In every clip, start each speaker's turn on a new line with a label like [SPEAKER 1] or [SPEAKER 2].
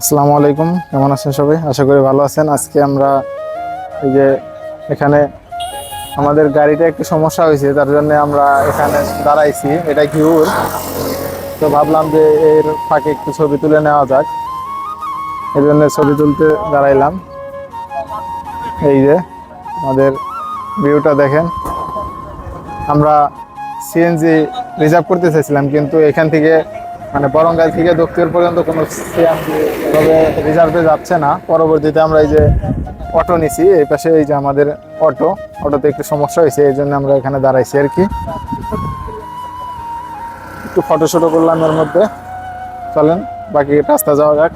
[SPEAKER 1] আসসালামু আলাইকুম। কেমন আছেন সবাই? আশা করি ভালো আছেন। আজকে আমরা এই যে এখানে আমাদের গাড়িটা একটু সমস্যা হয়েছে, তার জন্য আমরা এখানে দাঁড়াইছি। এটা ঘিউর। তো ভাবলাম যে এর ফাঁকে একটু ছবি তুলে নেওয়া যাক। এই জন্য ছবি তুলতে দাঁড়াইলাম। এই যে আমাদের ভিউটা দেখেন। আমরা সিএনজি রিজার্ভ করতে চাইছিলাম, কিন্তু এখান থেকে মানে বরঙ্গাল থেকে দক্ষিণ পর্যন্ত কোনো তবে রিজার্ভে যাচ্ছে না। পরবর্তীতে আমরা এই যে অটো নিছি এই পাশে এই যে আমাদের অটো অটোতে একটু সমস্যা হয়েছে এই জন্য আমরা এখানে দাঁড়াইছি আর কি। একটু ফটো শটো করলাম এর মধ্যে। চলেন বাকি রাস্তা যাওয়া যাক।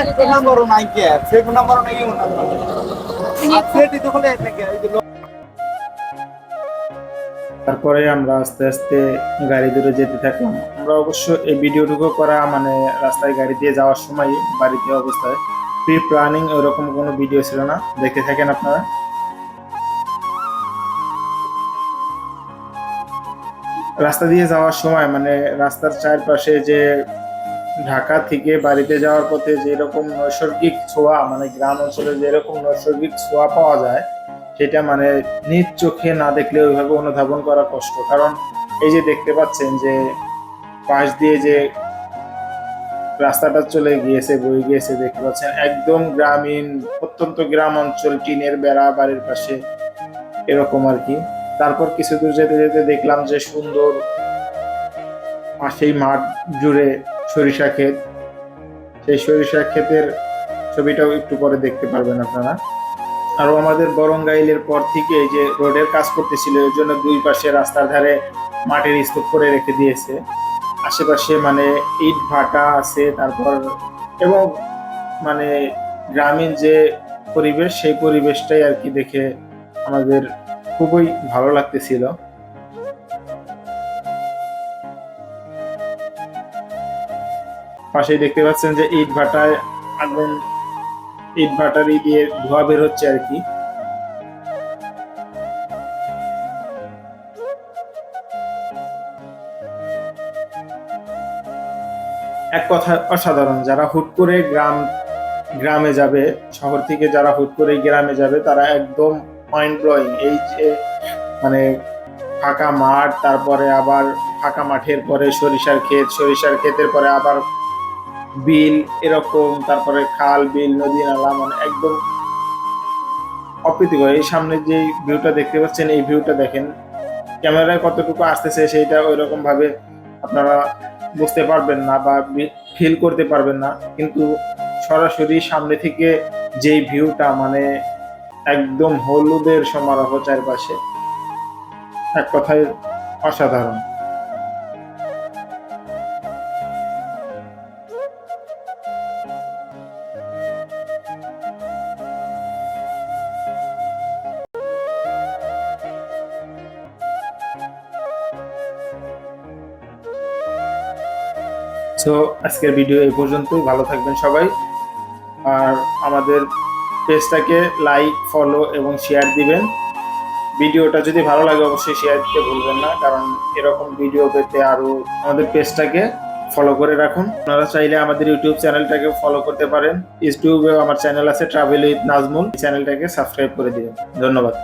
[SPEAKER 2] এক নাম্বারও নাই কে সেক নাম্বারও নাই
[SPEAKER 3] তারপরে আমরা আস্তে আস্তে গাড়ি দূরে যেতে থাকলাম। আমরা অবশ্য এই ভিডিওটুকু করা মানে রাস্তায় গাড়ি দিয়ে যাওয়ার সময় বাড়িতে অবস্থায়। প্রি প্ল্যানিং ওরকম কোনো ভিডিও ছিল না। দেখতে থাকেন আপনারা। রাস্তা দিয়ে যাওয়ার সময় মানে রাস্তার চারপাশে যে ঢাকা থেকে বাড়িতে যাওয়ার পথে যেরকম নৈসর্গিক ছোঁয়া মানে গ্রাম অঞ্চলে যেরকম নৈসর্গিক ছোঁয়া পাওয়া যায় সেটা মানে নিজ চোখে না দেখলে ওইভাবে অনুধাবন করা কষ্ট। কারণ এই যে দেখতে পাচ্ছেন যে পাশ দিয়ে যে রাস্তাটা চলে গিয়েছে, বয়ে গিয়েছে, দেখতে পাচ্ছেন একদম গ্রামীণ, অত্যন্ত গ্রাম অঞ্চল, টিনের বেড়া বাড়ির পাশে, এরকম আর কি। তারপর কিছু দূর যেতে যেতে দেখলাম যে সুন্দর পাশেই মাঠ জুড়ে সরিষা ক্ষেত। সেই সরিষা ক্ষেতের ছবিটাও একটু পরে দেখতে পারবেন আপনারা। আরও আমাদের বরঙ্গাইলের পর থেকে এই যে রোডের কাজ করতেছিল, এর জন্য দুই পাশে রাস্তার ধারে মাটির স্তূপ করে রেখে দিয়েছে। আশেপাশে মানে ইট ভাটা আছে, তারপর এবং মানে গ্রামীণ যে পরিবেশ, সেই পরিবেশটাই আর কি দেখে আমাদের খুবই ভালো লাগতেছিল। পাশেই দেখতে পাচ্ছেন যে ইট ভাটায় আগুন ইট ভাটারি দিয়ে ধোয়া বের হচ্ছে আর কি। এক কথা অসাধারণ, যারা হুট করে গ্রাম, গ্রামে যাবে, শহর থেকে যারা হুট করে গ্রামে যাবে, তারা একদম মাইন্ড ব্লোয়িং এই যে মানে ফাঁকা মাঠ, তারপরে আবার ফাঁকা মাঠের পরে সরিষার ক্ষেত, সরিষার ক্ষেতের পরে আবার বিল এরকম, তারপরে খাল, বিল, নদী, নালা মানে একদম অপ্রীতিকর। এই সামনে যে ভিউটা দেখতে পাচ্ছেন, এই ভিউটা দেখেন, ক্যামেরায় কতটুকু আসতেছে সেইটা ওই ভাবে আপনারা বুঝতে পারবেন না বা ফিল করতে পারবেন না। কিন্তু সরাসরি সামনে থেকে যেই ভিউটা মানে একদম হলুদের সমারোহ চারপাশে, এক কথায় অসাধারণ। সো আজকের ভিডিও এই পর্যন্তই। ভালো থাকবেন সবাই। আর আমাদের পেজটাকে লাইক ফলো এবং শেয়ার দিবেন। ভিডিওটা যদি ভালো লাগে, অবশ্যই শেয়ার দিতে ভুলবেন না, কারণ এরকম ভিডিও পেতে আরও আমাদের পেজটাকে ফলো করে রাখুন। আপনারা চাইলে আমাদের ইউটিউব চ্যানেলটাকে ফলো করতে পারেন। ইউটিউবে আমার চ্যানেল আছে ট্রাভেল উইথ নাজমুল চ্যানেলটাকে সাবস্ক্রাইব করে দিবেন। ধন্যবাদ।